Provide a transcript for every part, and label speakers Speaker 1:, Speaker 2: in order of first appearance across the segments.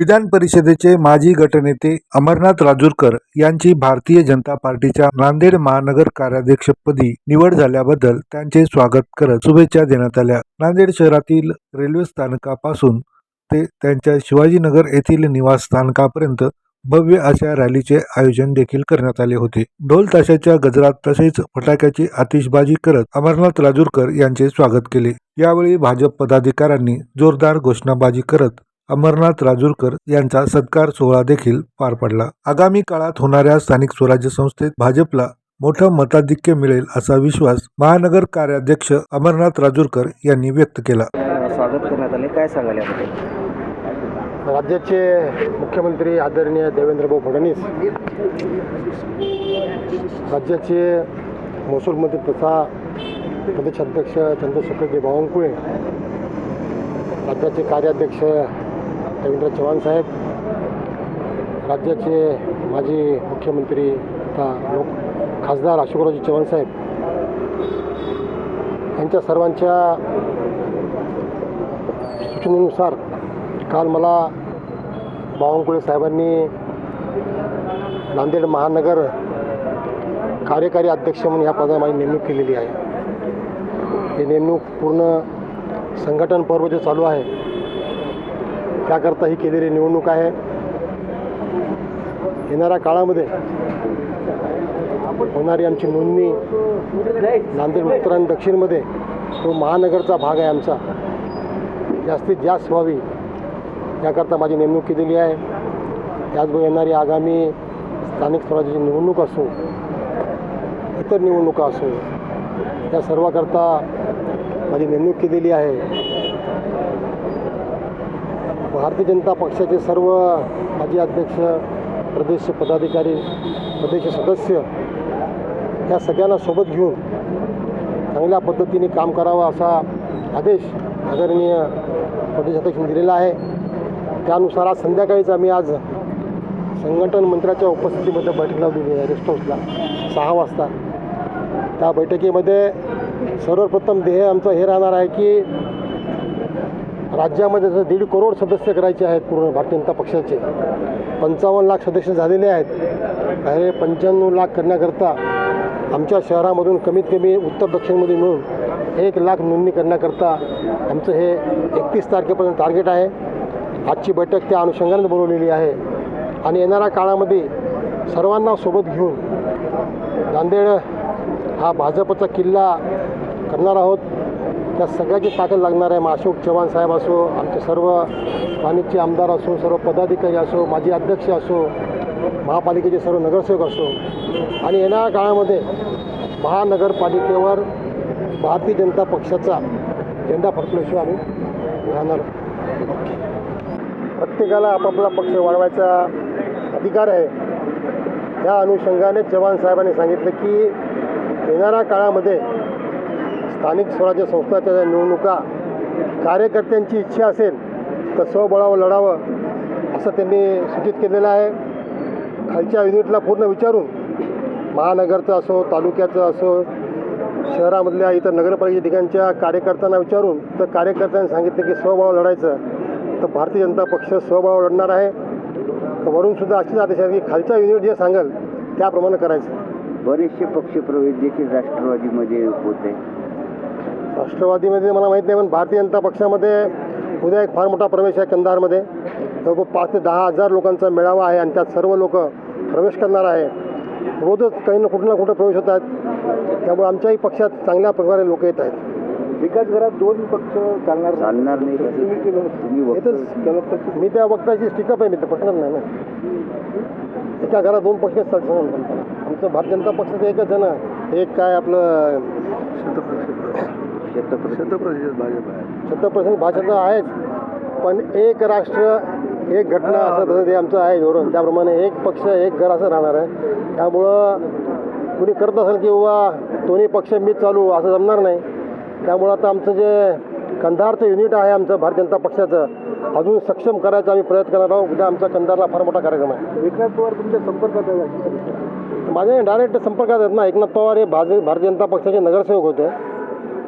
Speaker 1: विधान परिषदेचे माजी गटनेते अमरनाथ राजूरकर यांची भारतीय जनता पार्टीच्या नांदेड महानगर कार्याध्यक्षपदी निवड झाल्याबद्दल त्यांचे स्वागत करत शुभेच्छा देण्यात आल्या. नांदेड शहरातील रेल्वे स्थानकापासून ते त्यांच्या शिवाजीनगर येथील निवास स्थानकापर्यंत भव्य अशा रॅलीचे आयोजन देखील करण्यात आले होते. ढोल ताशाच्या गजरात तसेच फटाक्याची आतिषबाजी करत अमरनाथ राजूरकर यांचे स्वागत केले. यावेळी भाजप पदाधिकाऱ्यांनी जोरदार घोषणाबाजी करत अमरनाथ राजूरकर यांचा सत्कार सोहळा देखील पार पडला. आगामी काळात होणाऱ्या स्थानिक स्वराज्य संस्थेत भाजपला मोठं मताधिक्य मिळेल असा विश्वास महानगर कार्याध्यक्ष अमरनाथ राजूरकर यांनी व्यक्त केला.
Speaker 2: स्वागत करण्यात आले. काय सांगाल याबद्दल?
Speaker 3: राज्याचे मुख्यमंत्री आदरणीय देवेंद्रभाऊ फडणवीस राज्याचे महसूल मंत्री तथा प्रदेशाध्यक्ष चंद्रशेखरजी बावनकुळे राज्याचे कार्याध्यक्ष रवींद्र चव्हाण साहेब राज्याचे माजी मुख्यमंत्री तथा लोक खासदार अशोकरावजी चव्हाण साहेब यांच्या सर्वांच्या सूचनेनुसार काल मला बावनकुळे साहेबांनी नांदेड महानगर कार्यकारी अध्यक्ष म्हणून ह्या पदा माझी नेमणूक केलेली आहे. ही नेमणूक पूर्ण संघटन पर्व जे चालू आहे त्याकरता ही केलेली निवडणूक आहे. येणाऱ्या काळामध्ये होणारी आमची नोंदणी नांदेड उत्तर आणि दक्षिणमध्ये तो महानगरचा भाग आहे आमचा. जास्तीत जास्त व्हावी याकरता माझी नेमणूक केलेली आहे. त्याचबरोबर येणारी आगामी स्थानिक स्वराज्याची निवडणूक असो इतर निवडणुका असो या सर्वाकरता माझी नेमणूक केलेली आहे. भारतीय जनता पक्षाचे सर्व माजी अध्यक्ष प्रदेश पदाधिकारी प्रदेश सदस्य या सगळ्यांना सोबत घेऊन चांगल्या पद्धतीने काम करावं असा आदेश आदरणीय प्रदेशाध्यक्षांनी दिलेला आहे. त्यानुसार आज संध्याकाळीच आम्ही आज संघटन मंत्र्याच्या उपस्थितीमध्ये बैठक लावलेली आहे रेस्ट हाऊसला सहा वाजता. त्या बैठकीमध्ये सर्वप्रथम ध्येय आमचं हे राहणार आहे की राज्यामध्ये जसं दीड करोड सदस्य करायचे आहेत पूर्ण भारतीय जनता पक्षाचे पंचावन्न लाख सदस्य झालेले आहेत हे पंच्याण्णव लाख करण्याकरता आमच्या शहरामधून कमीत कमी उत्तर दक्षिणमध्ये मिळून एक लाख नोंदणी करण्याकरता आमचं हे एकतीस तारखेपर्यंत टार्गेट आहे. आजची बैठक त्या अनुषंगाने बोलवलेली आहे. आणि येणाऱ्या काळामध्ये सर्वांना सोबत घेऊन नांदेड हा भाजपचा किल्ला करणार आहोत. त्या सगळ्याची ताकद लागणार आहे मग अशोक चव्हाण साहेब असो आमचे सर्व स्थानिकचे आमदार असो सर्व पदाधिकारी असो माजी अध्यक्ष असो महापालिकेचे सर्व नगरसेवक असो आणि येणाऱ्या काळामध्ये महानगरपालिकेवर भारतीय जनता पक्षाचा झेंडा फडकल्याशिवाय आम्ही राहणार प्रत्येकाला आपापला पक्ष वाढवायचा अधिकार आहे. त्या अनुषंगाने चव्हाण साहेबांनी सांगितलं की येणाऱ्या काळामध्ये स्थानिक स्वराज्य संस्थाच्या निवडणुका कार्यकर्त्यांची इच्छा असेल तर स्वबळावर लढावं असं त्यांनी सूचित केलेलं आहे. खालच्या युनिटला पूर्ण विचारून महानगरचं असो तालुक्याचं असो शहरामधल्या इतर नगरपालिका ठिकाणच्या कार्यकर्त्यांना विचारून तर कार्यकर्त्यांनी सांगितलं की स्वबळावर लढायचं. तर भारतीय जनता पक्ष स्वबळावर लढणार आहे. तर वरूनसुद्धा अशीच आदेश आहे की खालच्या युनिट जे सांगेल त्याप्रमाणे करायचं.
Speaker 2: बरेचसे पक्षप्रवेश देखील राष्ट्रवादीमध्ये होते.
Speaker 3: राष्ट्रवादीमध्ये मला माहीत नाही पण भारतीय जनता पक्षामध्ये उद्या एक फार मोठा प्रवेश आहे कंधारमध्ये. जवळपास पाच ते दहा हजार लोकांचा मेळावा आहे आणि त्यात सर्व लोक प्रवेश करणार आहे. रोजच काही ना कुठं ना कुठं प्रवेश होत आहेत. त्यामुळे आमच्याही पक्षात चांगल्या प्रकारे लोक येत आहेत.
Speaker 2: विकास घरात दोन पक्ष चालणार चालणार नाही.
Speaker 3: मी त्या वक्ताची स्टिकअप आहे मी तर पटणार नाही ना. एका घरात दोन पक्ष आमचं भारतीय जनता पक्षाचं एकच आहे ना. एक काय आपलं छत्रपती भाषेचं आहेच. पण एक राष्ट्र एक घटना असं तसं ते आमचं आहे धोरण. त्याप्रमाणे एक पक्ष एक घर असं राहणार आहे. त्यामुळं कुणी करत असेल की बाबा दोन्ही पक्ष मीच चालू असं जमणार नाही. त्यामुळं आता आमचं जे कंधारचं युनिट आहे आमचं भारतीय जनता पक्षाचं अजून सक्षम करायचा आम्ही प्रयत्न करणार आहोत. उद्या आमचा कंधारला फार मोठा कार्यक्रम आहे.
Speaker 2: विकास पवार तुमच्या संपर्कात आहे
Speaker 3: माझे डायरेक्ट संपर्कात आहेत ना. एकनाथ पवार हे भाज भारतीय जनता पक्षाचे नगरसेवक होते.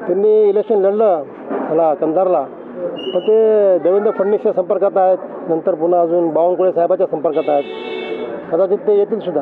Speaker 3: त्यांनी इलेक्शन लढलं ह्याला कंधारला पण ते देवेंद्र फडणवीसच्या संपर्कात आहेत. नंतर पुन्हा अजून बावनकुळे साहेबाच्या संपर्कात आहेत. कदाचित ते येतील सुद्धा.